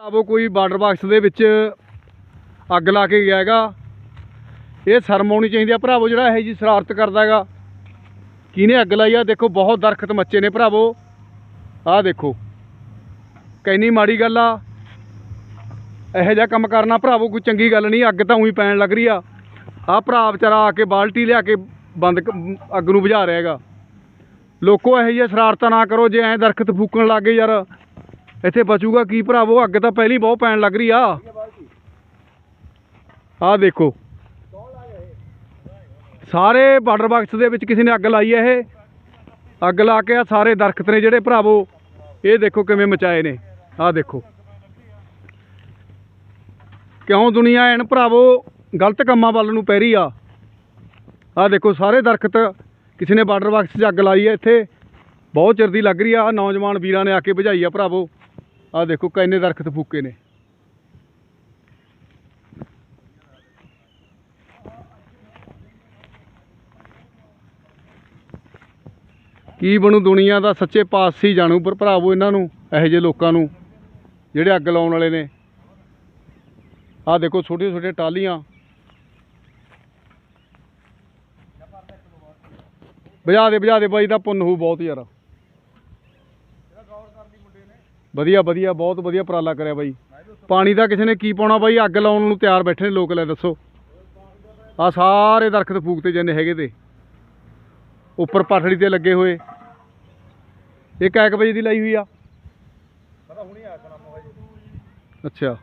ਆਵੋ ਕੋਈ border box ਦੇ ਵਿੱਚ ਅੱਗ ਲਾ ਕੇ ਗਿਆ ਹੈਗਾ। ਇਹ ਸ਼ਰਮ ਆਉਣੀ ਚਾਹੀਦੀ ਆ ਭਰਾਵੋ, ਜਿਹੜਾ ਇਹ ਜੀ ਸ਼ਰਾਰਤ ਕਰਦਾ ਹੈਗਾ। ਕਿਹਨੇ ਅੱਗ ਲਾਈ ਆ? ਦੇਖੋ, ਬਹੁਤ ਦਰਖਤ ਮੱਚੇ ਨੇ ਭਰਾਵੋ। ਆਹ ਦੇਖੋ, ਕੈਨੀ ਮਾੜੀ ਗੱਲ ਆ। ਇਹੋ ਜਿਹਾ ਕੰਮ ਕਰਨਾ ਭਰਾਵੋ, ਕੋਈ ਚੰਗੀ ਗੱਲ ਨਹੀਂ, ਅੱਗ ਤਾਂ ਉਹੀ ਪੈਣ ਲੱਗ ਰਹੀ ਆ। ਆਹ ਭਰਾ ਵਿਚਾਰਾ ਆ ਕੇ ਬਾਲਟੀ ਲਿਆ ਕੇ ਬੰਦ ਅੱਗ ਨੂੰ ਬੁਝਾ ਰਿਹਾ ਹੈਗਾ। ਲੋਕੋ ਇਹੋ ਜਿਹੀਆਂ ਸ਼ਰਾਰਤਾਂ ਨਾ ਕਰੋ, ਜੇ ਐਂ ਦਰਖਤ ਫੂਕਣ ਲੱਗੇ ਯਾਰ। ਇੱਥੇ ਬਚੂਗਾ ਕੀ ਭਰਾਵੋ ਅੱਗ ਤਾਂ ਪਹਿਲੀ ਬਹੁਤ ਪੈਣ ਲੱਗ ਰਹੀ ਆ। ਆਹ ਦੇਖੋ। ਸਾਰੇ ਬਾਰਡਰ ਬਾਕਸ ਦੇ ਵਿੱਚ ਕਿਸੇ ਨੇ ਅੱਗ ਲਾਈ ਹੈ ਇਹ। ਅੱਗ ਲਾ ਕੇ ਆ ਸਾਰੇ ਦਰਖਤ ਨੇ ਜਿਹੜੇ ਭਰਾਵੋ। ਇਹ ਦੇਖੋ ਕਿਵੇਂ ਮਚਾਏ ਨੇ। ਆਹ ਦੇਖੋ। ਕਿਉਂ ਦੁਨੀਆ ਐਨ ਭਰਾਵੋ ਗਲਤ ਕੰਮਾਂ ਵੱਲ ਨੂੰ ਪੈ ਰਹੀ ਆ? ਆਹ ਦੇਖੋ ਸਾਰੇ ਦਰਖਤ ਕਿਸੇ ਨੇ ਬਾਰਡਰ ਬਾਕਸ 'ਚ ਅੱਗ ਲਾਈ ਹੈ ਇੱਥੇ। ਬਹੁਤ ਚਿਰ ਦੀ ਲੱਗ ਰਹੀ ਆ। ਆਹ ਨੌਜਵਾਨ ਵੀਰਾਂ ਨੇ ਆ ਕੇ ਬੁਝਾਈ ਆ ਭਰਾਵੋ। ਆਹ ਦੇਖੋ ਕਿੰਨੇ ਦਰਖਤ ਫੂਕੇ ਨੇ। ਕੀ ਬਣੂ ਦੁਨੀਆ ਦਾ ਸੱਚੇ ਪਾਤਸ਼ਾਹੀ ਜਾਣੂ, ਪਰ ਭਰਾਵੋ ਇਹਨਾਂ ਨੂੰ, ਇਹੋ ਜਿਹੇ ਲੋਕਾਂ ਨੂੰ, ਜਿਹੜੇ ਅੱਗ ਲਾਉਣ ਵਾਲੇ ਨੇ। ਆਹ ਦੇਖੋ ਛੋਟੀਆਂ ਛੋਟੀਆਂ ਟਾਲੀਆਂ ਵਜਾ ਦੇ, ਬੁਝਾ ਦੇ ਬਾਈ ਦਾ ਪੁੰਨ ਹੋਊ ਬਹੁਤ ਯਾਰ। ਵਧੀਆ ਵਧੀਆ ਬਹੁਤ ਵਧੀਆ ਉਪਰਾਲਾ ਕਰਿਆ ਬਾਈ। ਪਾਣੀ ਦਾ ਕਿਸੇ ਨੇ ਕੀ ਪਾਉਣਾ ਬਾਈ? ਅੱਗ ਲਾਉਣ ਨੂੰ ਤਿਆਰ ਬੈਠੇ ਨੇ ਲੋਕ ਲੈ ਦੱਸੋ। ਆ ਸਾਰੇ ਦਰਖਤ ਫੂਕਤੇ ਜਾਂਦੇ ਹੈਗੇ ਤੇ। ਉੱਪਰ ਪਾਠੜੀ ਤੇ ਲੱਗੇ ਹੋਏ। ਇਹ ਕੈਕ ਵਜੇ ਦੀ ਲਾਈ ਹੋਈ ਆ। ਅੱਛਾ।